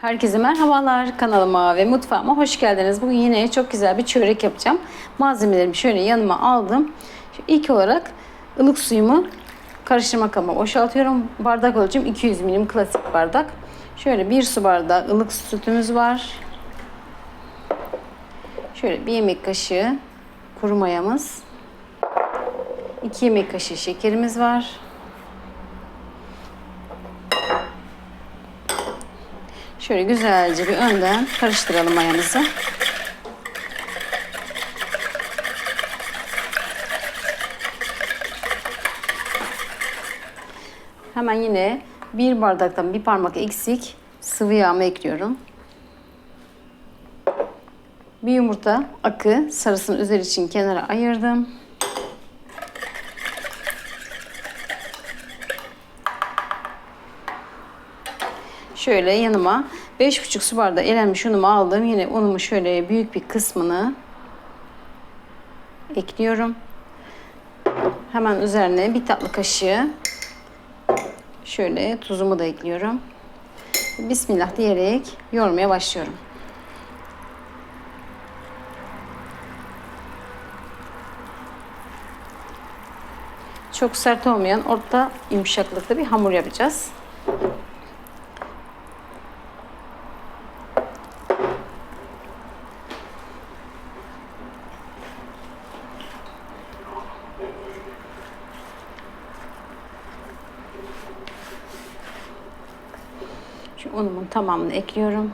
Herkese merhabalar kanalıma ve mutfağıma hoş geldiniz. Bugün yine çok güzel bir çörek yapacağım. Malzemelerimi şöyle yanıma aldım. Şu ilk olarak ılık suyumu karıştırma kabıma boşaltıyorum. Bardak ölçüm 200 milim klasik bardak. Şöyle bir su bardağı ılık sütümüz var. Şöyle bir yemek kaşığı kuru mayamız. 2 yemek kaşığı şekerimiz var. Şöyle güzelce bir önden karıştıralım mayamızı. Hemen yine bir bardaktan bir parmak eksik sıvı yağımı ekliyorum. Bir yumurta akı sarısını üzeri için kenara ayırdım. Şöyle yanıma 5,5 su bardağı elenmiş unumu aldım. Yine unumu şöyle büyük bir kısmını ekliyorum. Hemen üzerine bir tatlı kaşığı şöyle tuzumu da ekliyorum. Bismillah diyerek yoğurmaya başlıyorum. Çok sert olmayan orta yumuşaklıkta bir hamur yapacağız. Unumun tamamını ekliyorum.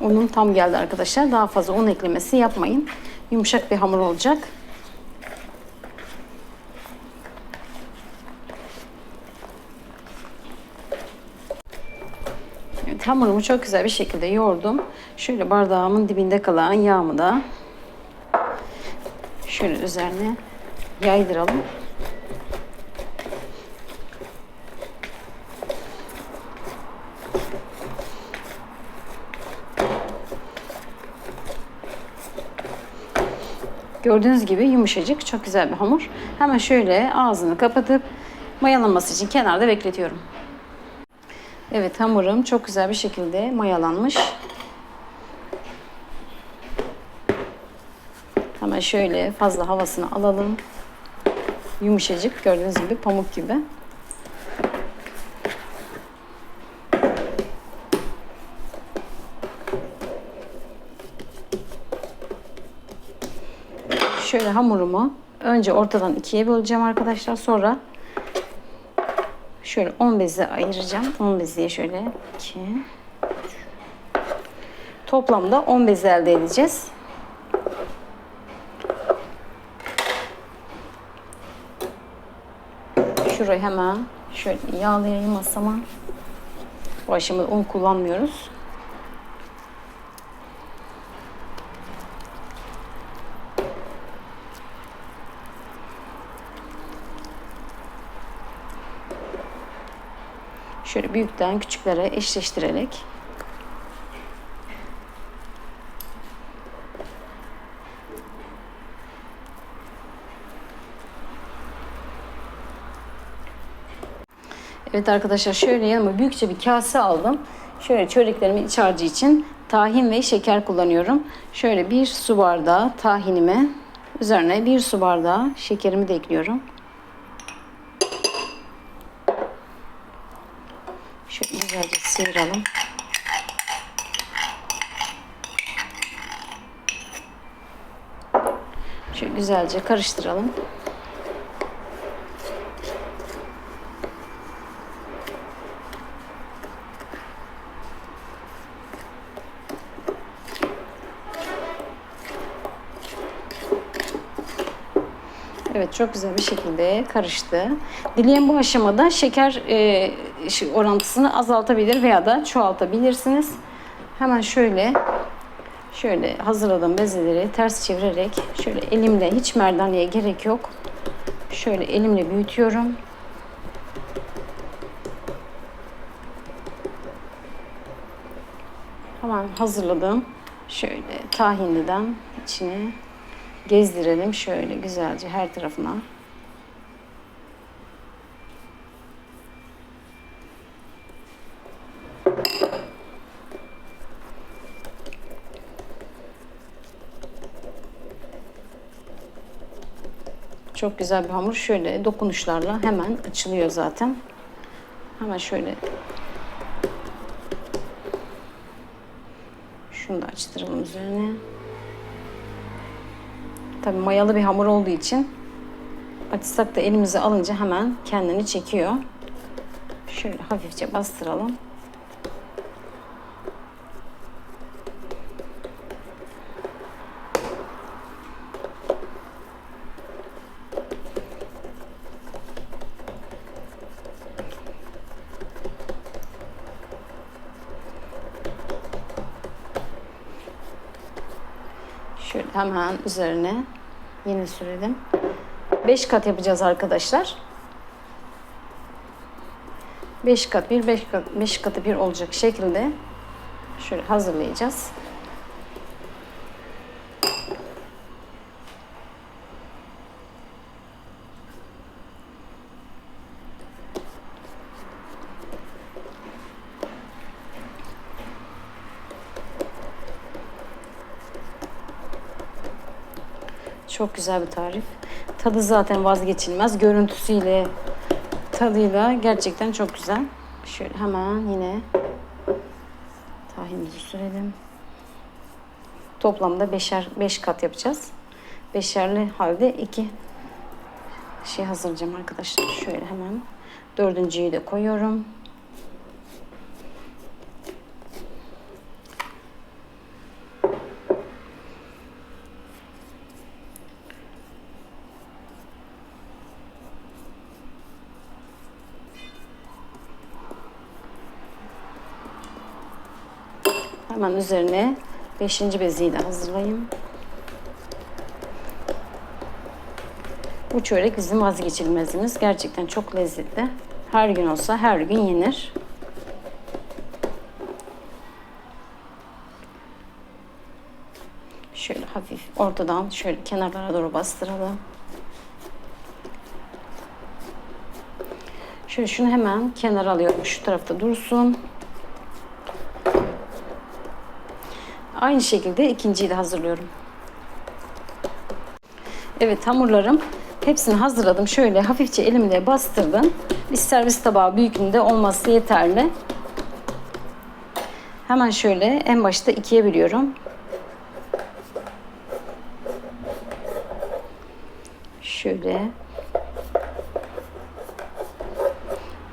Unum tam geldi arkadaşlar. Daha fazla un eklemesi yapmayın. Yumuşak bir hamur olacak. Evet, hamurumu çok güzel bir şekilde yoğurdum. Şöyle bardağımın dibinde kalan yağımı da şöyle üzerine yaydıralım. Gördüğünüz gibi yumuşacık, çok güzel bir hamur. Hemen şöyle ağzını kapatıp mayalanması için kenarda bekletiyorum. Evet hamurum çok güzel bir şekilde mayalanmış. Hemen şöyle fazla havasını alalım. Yumuşacık gördüğünüz gibi pamuk gibi. Şöyle hamurumu önce ortadan ikiye böleceğim arkadaşlar. Sonra Şöyle 10 beze ayıracağım. 10 bezeye şöyle 2 Toplamda 10 bez elde edeceğiz. Şurayı hemen şöyle yağlayayım masama. Bu aşamada un kullanmıyoruz. Şöyle büyükten küçüklere eşleştirerek Evet arkadaşlar şöyle yanıma büyükçe bir kase aldım. Şöyle çöreklerimin iç harcı için tahin ve şeker kullanıyorum. Şöyle bir su bardağı tahinimi üzerine bir su bardağı şekerimi de ekliyorum. Şöyle güzelce sıyıralım. Şöyle güzelce karıştıralım. Çok güzel bir şekilde karıştı. Dileyen bu aşamada şeker e, orantısını azaltabilir veya da çoğaltabilirsiniz. Hemen şöyle şöyle hazırladığım bezeleri ters çevirerek şöyle elimle hiç merdaneye gerek yok. Şöyle elimle büyütüyorum. Hemen hazırladığım şöyle tahinliden içine gezdirelim şöyle güzelce her tarafına. Çok güzel bir hamur. Şöyle dokunuşlarla hemen açılıyor zaten. Hemen şöyle şunu da açtıralım üzerine. Tabii mayalı bir hamur olduğu için açsak da elimize alınca hemen kendini çekiyor. Şöyle hafifçe bastıralım. Şöyle hemen üzerine yine sürelim. 5 kat yapacağız arkadaşlar. 5 kat bir, 5 kat, 5 katı bir olacak şekilde şöyle hazırlayacağız. Çok güzel bir tarif. Tadı zaten vazgeçilmez. Görüntüsüyle, tadıyla gerçekten çok güzel. Şöyle hemen yine tahinimizi sürelim. Toplamda beşer, beş kat yapacağız. Beşerli halde iki şey hazırlayacağım arkadaşlar. Şöyle hemen dördüncüyü de koyuyorum. Hemen üzerine beşinci beziyi de hazırlayayım. Bu çörek bizim vazgeçilmezimiz. Gerçekten çok lezzetli. Her gün olsa her gün yenir. Şöyle hafif ortadan şöyle kenarlara doğru bastıralım. Şöyle şunu hemen kenara alıyorum. Şu tarafta dursun. Aynı şekilde ikinciyi de hazırlıyorum. Evet hamurlarım hepsini hazırladım. Şöyle hafifçe elimle bastırdım. Bir servis tabağı büyüklüğünde olması yeterli. Hemen şöyle en başta ikiye bölüyorum. Şöyle.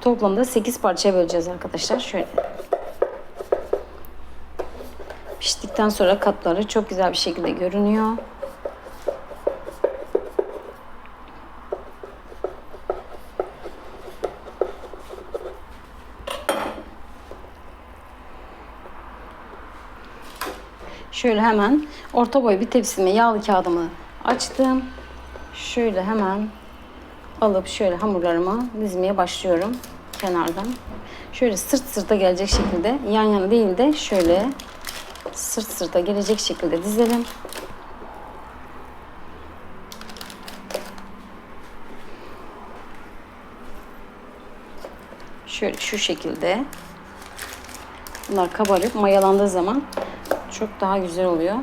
Toplamda 8 parçaya böleceğiz arkadaşlar. Şöyle. Piştikten sonra katları çok güzel bir şekilde görünüyor. Şöyle hemen orta boy bir tepsime yağlı kağıdımı açtım. Şöyle hemen alıp şöyle hamurlarımı dizmeye başlıyorum kenardan. Şöyle sırt sırta gelecek şekilde yan yana değil de şöyle sırt sırta gelecek şekilde dizelim. Şöyle şu şekilde. Bunlar kabarıp mayalandığı zaman çok daha güzel oluyor.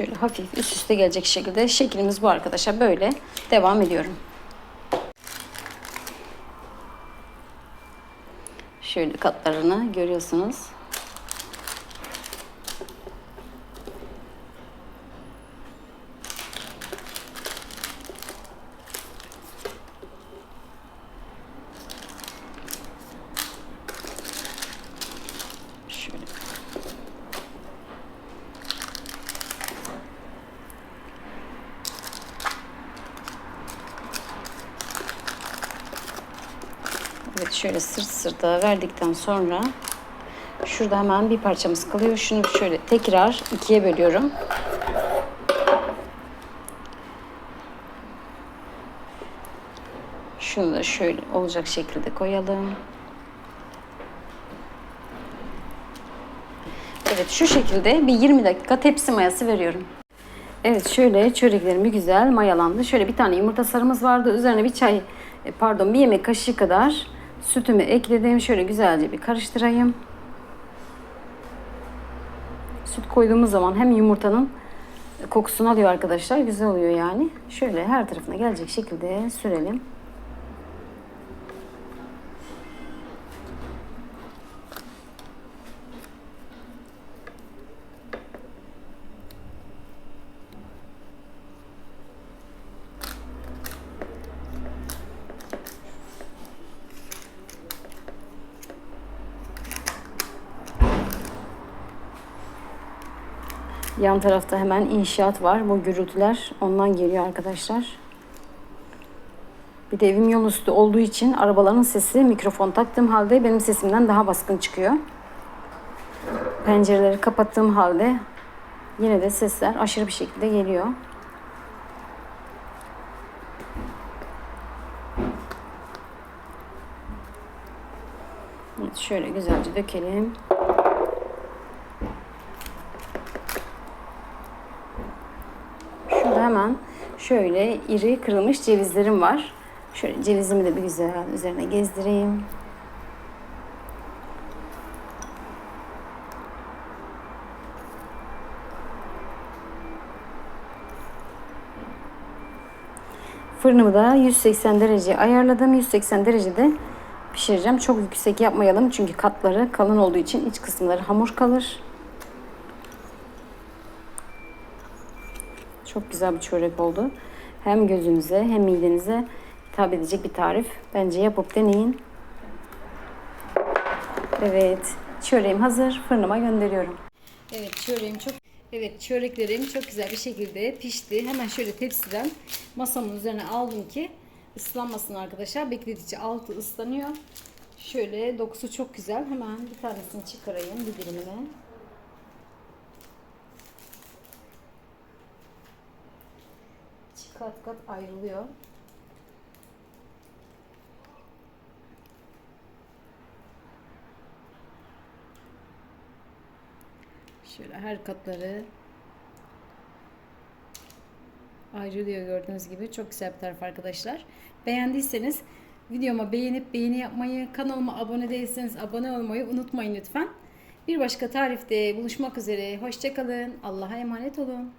Şöyle hafif üst üste gelecek şekilde şeklimiz bu arkadaşlar. Böyle devam ediyorum. Şöyle katlarını görüyorsunuz. Şöyle. Evet şöyle sırt sırta verdikten sonra şurada hemen bir parçamız kalıyor. Şunu şöyle tekrar ikiye bölüyorum. Şunu da şöyle olacak şekilde koyalım. Evet şu şekilde bir 20 dakika tepsi mayası veriyorum. Evet şöyle çöreklerim bir güzel mayalandı. Şöyle bir tane yumurta sarımız vardı. Üzerine bir çay e, pardon bir yemek kaşığı kadar sütümü ekledim. Şöyle güzelce bir karıştırayım. Süt koyduğumuz zaman hem yumurtanın kokusunu alıyor arkadaşlar. Güzel oluyor yani. Şöyle her tarafına gelecek şekilde sürelim. Yan tarafta hemen inşaat var. Bu gürültüler ondan geliyor arkadaşlar. Bir de evim yol üstü olduğu için arabaların sesi mikrofon taktığım halde benim sesimden daha baskın çıkıyor. Pencereleri kapattığım halde yine de sesler aşırı bir şekilde geliyor. Evet, şöyle güzelce dökelim. Şurada hemen şöyle iri kırılmış cevizlerim var. Şöyle cevizimi de bir güzel üzerine gezdireyim. Fırınımı da 180 derece ayarladım. 180 derecede pişireceğim. Çok yüksek yapmayalım çünkü katları kalın olduğu için iç kısımları hamur kalır. Çok güzel bir çörek oldu. Hem gözünüze hem midenize hitap edecek bir tarif. Bence yapıp deneyin. Evet, çöreğim hazır. Fırınıma gönderiyorum. Evet, çöreğim çok Evet, çöreklerim çok güzel bir şekilde pişti. Hemen şöyle tepsiden masamın üzerine aldım ki ıslanmasın arkadaşlar. Bekledikçe altı ıslanıyor. Şöyle dokusu çok güzel. Hemen bir tanesini çıkarayım bir dilimine. Kat kat ayrılıyor. Şöyle her katları ayrılıyor gördüğünüz gibi. Çok güzel bir tarif arkadaşlar. Beğendiyseniz videoma beğenip beğeni yapmayı, kanalıma abone değilseniz abone olmayı unutmayın lütfen. Bir başka tarifte buluşmak üzere. Hoşçakalın. Allah'a emanet olun.